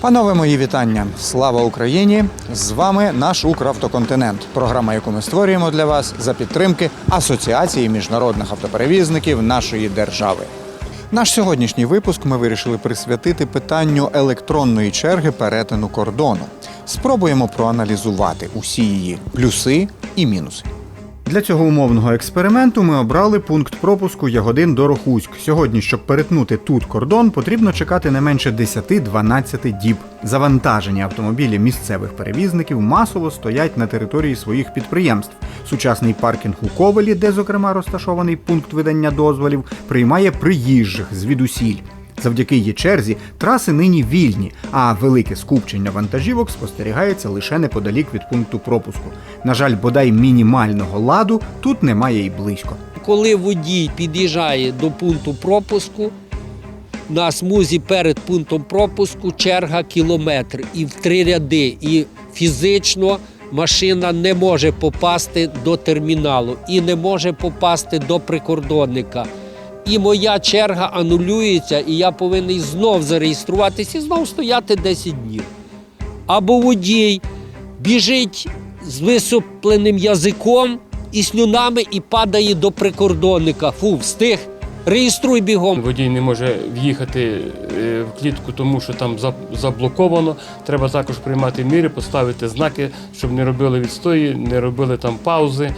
Панове мої вітання! Слава Україні! З вами наш Укравтоконтинент. Програма, яку ми створюємо для вас за підтримки Асоціації міжнародних автоперевізників нашої держави. Наш сьогоднішній випуск ми вирішили присвятити питанню електронної черги перетину кордону. Спробуємо проаналізувати усі її плюси і мінуси. Для цього умовного експерименту ми обрали пункт пропуску Ягодин Дорохуськ. Сьогодні, щоб перетнути тут кордон, потрібно чекати не менше 10-12 діб. Завантажені автомобілі місцевих перевізників масово стоять на території своїх підприємств. Сучасний паркінг у Ковелі, де зокрема розташований пункт видання дозволів, приймає приїжджих звідусіль. Завдяки її черзі траси нині вільні, а велике скупчення вантажівок спостерігається лише неподалік від пункту пропуску. На жаль, бодай мінімального ладу тут немає і близько. Коли водій під'їжджає до пункту пропуску, на смузі перед пунктом пропуску черга кілометр і в три ряди. І фізично машина не може попасти до терміналу і не може попасти до прикордонника. І моя черга анулюється, і я повинен знов зареєструватися і знов стояти 10 днів. Або водій біжить з висопленим язиком і слюнами і падає до прикордонника. Фу, встиг. Реєструй бігом. Водій не може в'їхати е, в клітку, тому що там заблоковано. Треба також приймати міри, поставити знаки, щоб не робили відстої, не робили там паузи,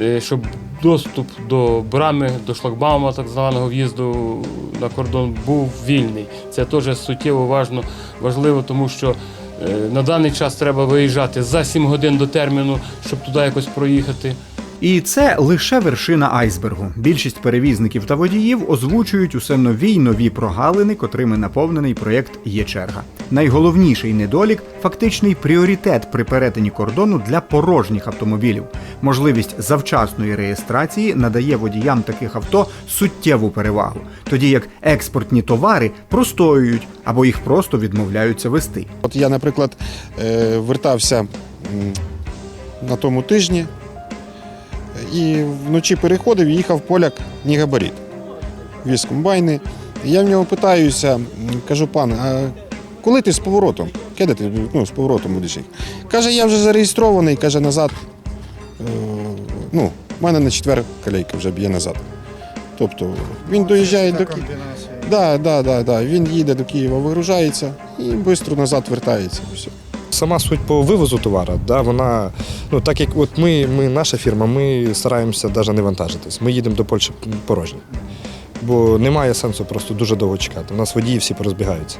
е, щоб доступ до брами, до шлагбаума, так званого в'їзду на кордон, був вільний. Це теж суттєво важно, важливо, тому що е, на даний час треба виїжджати за 7 годин до терміну, щоб туди якось проїхати. І це лише вершина айсбергу. Більшість перевізників та водіїв озвучують усе нові й нові прогалини, котрими наповнений проєкт є черга. Найголовніший недолік фактичний пріоритет при перетині кордону для порожніх автомобілів. Можливість завчасної реєстрації надає водіям таких авто суттєву перевагу, тоді як експортні товари простоюють або їх просто відмовляються вести. От я, наприклад, е, вертався на тому тижні і вночі переходив, і їхав поляк Нігабаріт. Віз комбайни. Я в нього питаюся, кажу, пан, а коли ти з поворотом? Киде ти ну, з поворотом будеш їхати? Каже, я вже зареєстрований, каже, назад. Е, ну, в мене на четвер колейка вже б'є назад. Тобто він доїжджає до Ки- Да, да, да, да. Він їде до Києва, вигружається і швидко назад вертається. Все. Сама суть по вивозу товару, да, вона, ну так як от ми, ми, наша фірма, ми стараємося навіть не вантажитись. Ми їдемо до Польщі порожні. Бо немає сенсу просто дуже довго чекати. У нас водії всі порозбігаються.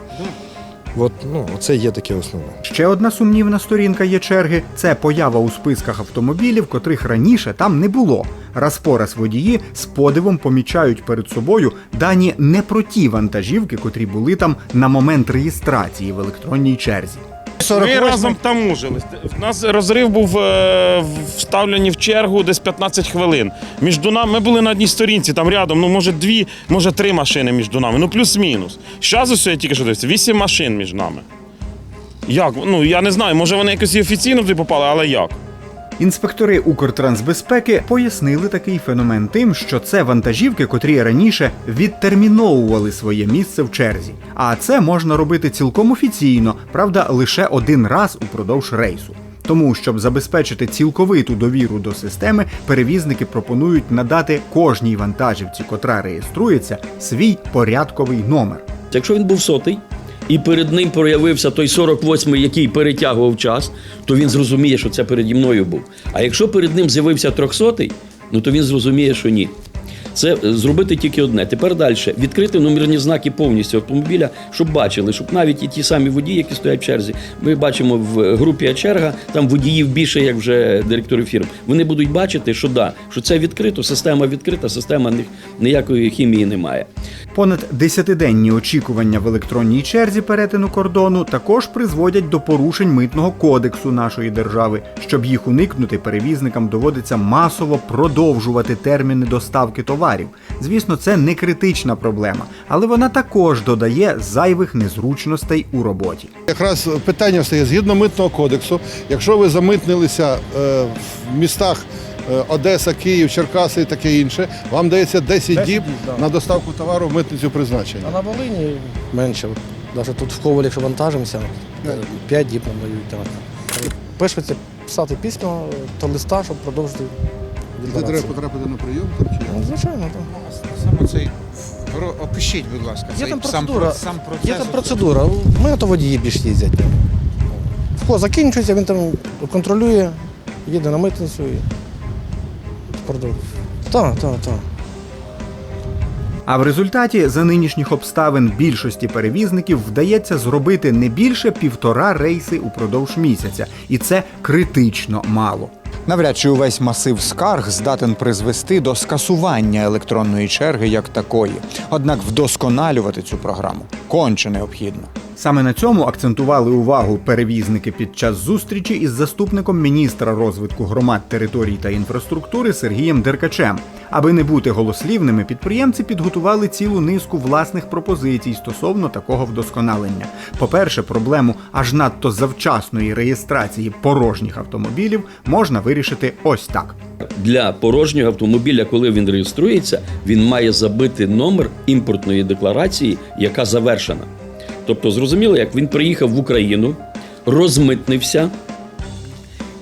От, ну, це є таке основне. Ще одна сумнівна сторінка є черги це поява у списках автомобілів, котрих раніше там не було. Раз по раз водії з подивом помічають перед собою дані не про ті вантажівки, котрі були там на момент реєстрації в електронній черзі. Ми разом там ужились. У нас розрив був е, вставлені в чергу десь 15 хвилин. Між нами ми були на одній сторінці, там рядом, ну може дві, може три машини між нами. Ну плюс-мінус. Зараз усе я тільки що дивився, вісім машин між нами. Як? Ну я не знаю, може вони якось і офіційно туди попали, але як? Інспектори Укртрансбезпеки пояснили такий феномен тим, що це вантажівки, котрі раніше відтерміновували своє місце в черзі. А це можна робити цілком офіційно, правда, лише один раз упродовж рейсу. Тому, щоб забезпечити цілковиту довіру до системи, перевізники пропонують надати кожній вантажівці, котра реєструється, свій порядковий номер. Якщо він був сотий, і перед ним проявився той 48-й, який перетягував час, то він зрозуміє, що це переді мною був. А якщо перед ним з'явився 300-й, ну то він зрозуміє, що ні. Це е, зробити тільки одне. Тепер далі відкрити номерні знаки повністю автомобіля, щоб бачили, щоб навіть і ті самі водії, які стоять в черзі. Ми бачимо в групі черга, там водіїв більше, як вже директорів фірм. Вони будуть бачити, що да, що це відкрито, система відкрита, система ні- ніякої хімії немає. Понад десятиденні очікування в електронній черзі перетину кордону також призводять до порушень митного кодексу нашої держави. Щоб їх уникнути, перевізникам доводиться масово продовжувати терміни доставки товарів товарів. Звісно, це не критична проблема, але вона також додає зайвих незручностей у роботі. Якраз питання стає згідно митного кодексу. Якщо ви замитнилися е, в містах е, Одеса, Київ, Черкаси і таке інше, вам дається 10, 10 діб діб, да. на доставку товару в митницю призначення. А на Волині менше. Навіть тут в Ковалі, якщо вантажимося, 5 діб нам дають. Пишеться писати письма та листа, щоб продовжити Де треба потрапити на прийом там чи Ну, Звичайно, так. Саме цей опишіть, будь ласка, Є там процедура. сам Є там процедура. У мене то водії більш їздять. В закінчується, він там контролює, їде на митницю і продовжує. Так, так, так. А в результаті за нинішніх обставин більшості перевізників вдається зробити не більше півтора рейси упродовж місяця, і це критично мало. Навряд чи увесь масив скарг здатен призвести до скасування електронної черги як такої. Однак вдосконалювати цю програму конче необхідно. Саме на цьому акцентували увагу перевізники під час зустрічі із заступником міністра розвитку громад, територій та інфраструктури Сергієм Деркачем. Аби не бути голослівними, підприємці підготували цілу низку власних пропозицій стосовно такого вдосконалення. По-перше, проблему аж надто завчасної реєстрації порожніх автомобілів можна вирішити ось так. Для порожнього автомобіля, коли він реєструється, він має забити номер імпортної декларації, яка завершена. Тобто, зрозуміло, як він приїхав в Україну, розмитнився,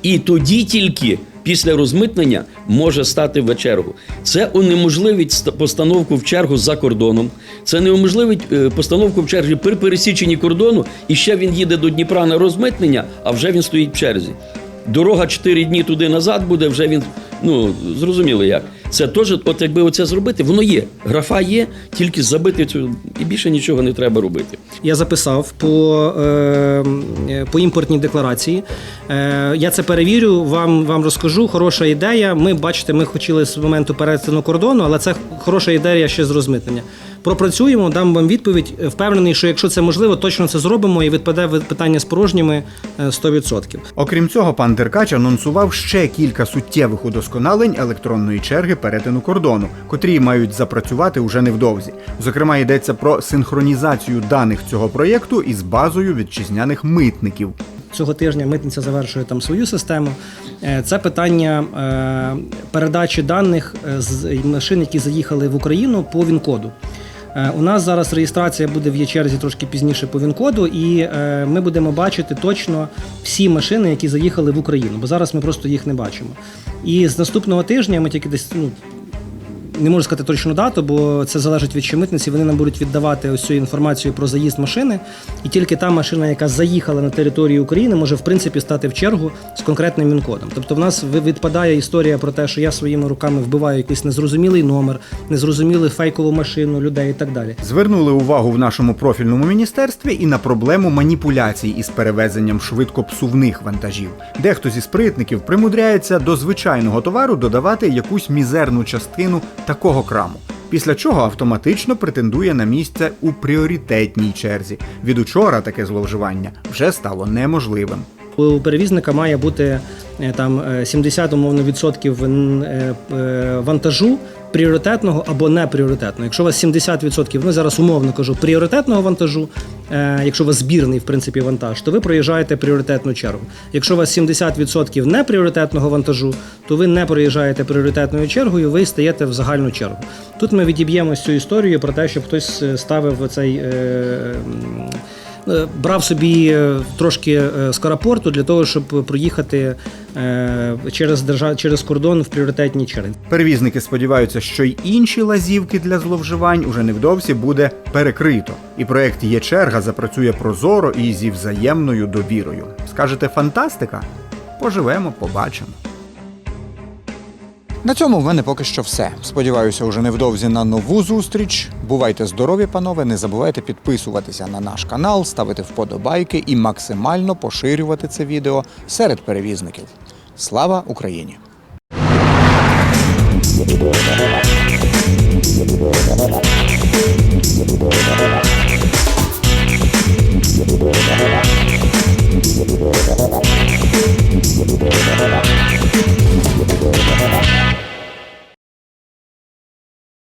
і тоді тільки після розмитнення може стати в чергу. Це унеможливить постановку в чергу за кордоном. Це неуможливить е, постановку в черзі при пересіченні кордону, і ще він їде до Дніпра на розмитнення, а вже він стоїть в черзі. Дорога 4 дні туди назад буде, вже він. Ну, зрозуміло як. Це теж, от якби оце зробити, воно є. Графа є, тільки забити цю, і більше нічого не треба робити. Я записав по, е, по імпортній декларації. Е, я це перевірю, вам, вам розкажу. Хороша ідея. Ми бачите, ми хотіли з моменту перетину кордону, але це хороша ідея ще з розмитнення. Пропрацюємо, дам вам відповідь. Впевнений, що якщо це можливо, точно це зробимо і відпаде питання з порожніми е, 100%. Окрім цього, пан Деркач анонсував ще кілька суттєвих удосконалень електронної черги перетину кордону, котрі мають запрацювати уже невдовзі. Зокрема, йдеться про синхронізацію даних цього проєкту із базою вітчизняних митників. Цього тижня митниця завершує там свою систему. Е, Це питання е, передачі даних е, з машин, які заїхали в Україну по ВІН-коду. Е, У нас зараз реєстрація буде в є-черзі трошки пізніше по ВІН-коду, і е, ми будемо бачити точно всі машини, які заїхали в Україну, бо зараз ми просто їх не бачимо. І з наступного тижня ми тільки десь ну, не можу сказати точну дату, бо це залежить від щемитниці. Вони нам будуть віддавати ось цю інформацію про заїзд машини, і тільки та машина, яка заїхала на територію України, може в принципі стати в чергу з конкретним мінкодом. Тобто, в нас відпадає історія про те, що я своїми руками вбиваю якийсь незрозумілий номер, незрозумілу фейкову машину людей і так далі. Звернули увагу в нашому профільному міністерстві і на проблему маніпуляцій із перевезенням швидкопсувних вантажів. Дехто зі спритників примудряється до звичайного товару додавати якусь мізерну частину такого краму. Після чого автоматично претендує на місце у пріоритетній черзі. Від учора таке зловживання вже стало неможливим. У перевізника має бути е, там е, 70 умовно відсотків е, е, вантажу пріоритетного або непріоритетного. Якщо у вас 70%, ну зараз умовно кажу, пріоритетного вантажу, е, якщо у вас збірний в принципі вантаж, то ви проїжджаєте пріоритетну чергу. Якщо у вас 70% непріоритетного вантажу, то ви не проїжджаєте пріоритетною чергою, ви стаєте в загальну чергу. Тут ми відіб'ємо цю історію про те, щоб хтось е, ставив цей. Е, брав собі е, трошки е, скоропорту для того, щоб проїхати через держав... через кордон в пріоритетній черзі. Перевізники сподіваються, що й інші лазівки для зловживань уже невдовзі буде перекрито, і проект є черга запрацює прозоро і зі взаємною довірою. Скажете, фантастика? Поживемо, побачимо. На цьому в мене поки що все. Сподіваюся, уже невдовзі на нову зустріч. Бувайте здорові, панове! Не забувайте підписуватися на наш канал, ставити вподобайки і максимально поширювати це відео серед перевізників. Слава Україні! Thank you. Thank you.